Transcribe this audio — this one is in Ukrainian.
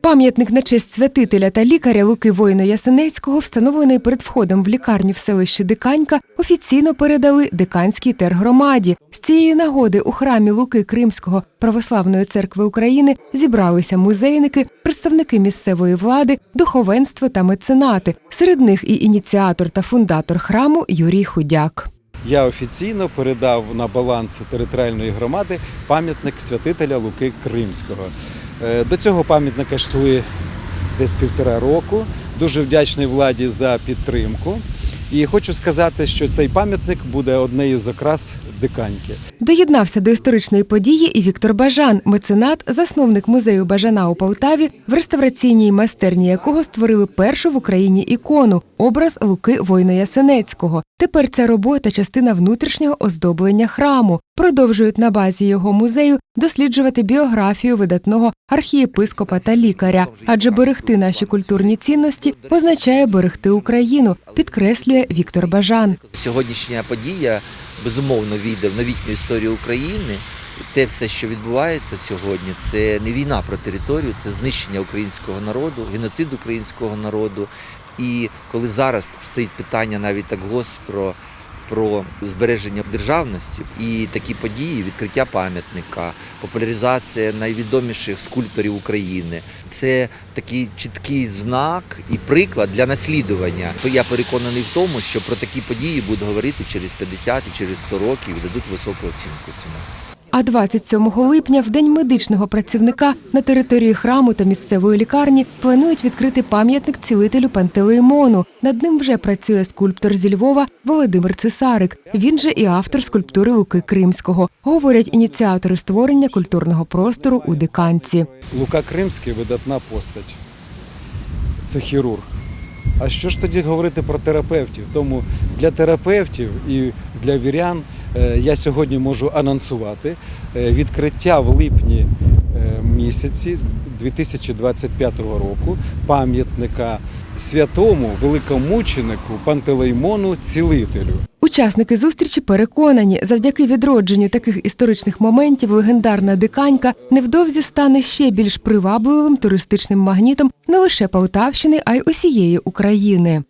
Пам'ятник на честь святителя та лікаря Луки воїна Ясенецького, встановлений перед входом в лікарню в селищі Диканька, офіційно передали Диканській тергромаді. З цієї нагоди у храмі Луки Кримського православної церкви України зібралися музейники, представники місцевої влади, духовенство та меценати. Серед них і ініціатор та фундатор храму Юрій Худяк. Я офіційно передав на баланс територіальної громади пам'ятник святителя Луки Кримського. Е, До цього пам'ятника йшли десь півтора року. Дуже вдячний владі за підтримку. І хочу сказати, що цей пам'ятник буде однією з окрас диканьки. Доєднався до історичної події і Віктор Бажан, меценат, засновник музею Бажана у Полтаві, в реставраційній майстерні якого створили першу в Україні ікону образ Луки Война Ясенецького. Тепер ця робота частина внутрішнього оздоблення храму. Продовжують на базі його музею досліджувати біографію видатного архієпископа та лікаря, адже берегти наші культурні цінності означає берегти Україну, підкреслює Віктор Бажан. Сьогоднішня подія безумовно війде в новітню історію України. Те все, що відбувається сьогодні, це не війна про територію, це знищення українського народу, геноцид українського народу. І коли зараз стоїть питання навіть так гостро про збереження державності і такі події, відкриття пам'ятника, популяризація найвідоміших скульпторів України, це такий чіткий знак і приклад для наслідування. Я переконаний в тому, що про такі події будуть говорити через 50 і через 100 років і дадуть високу оцінку цьому. А 27 липня, в день медичного працівника, на території храму та місцевої лікарні планують відкрити пам'ятник цілителю Пантелеймону. Над ним вже працює скульптор зі Львова Володимир Цесарик. Він же і автор скульптури Луки Кримського. Говорять ініціатори створення культурного простору у диканці. Лука Кримський видатна постать. Це хірург. А що ж тоді говорити про терапевтів? Тому для терапевтів і для вірян я сьогодні можу анонсувати е, відкриття в липні е, місяці 2025 року пам'ятника святому великомученику Пантелеймону Цілителю. Учасники зустрічі переконані, завдяки відродженню таких історичних моментів легендарна диканька невдовзі стане ще більш привабливим туристичним магнітом не лише Полтавщини, а й усієї України.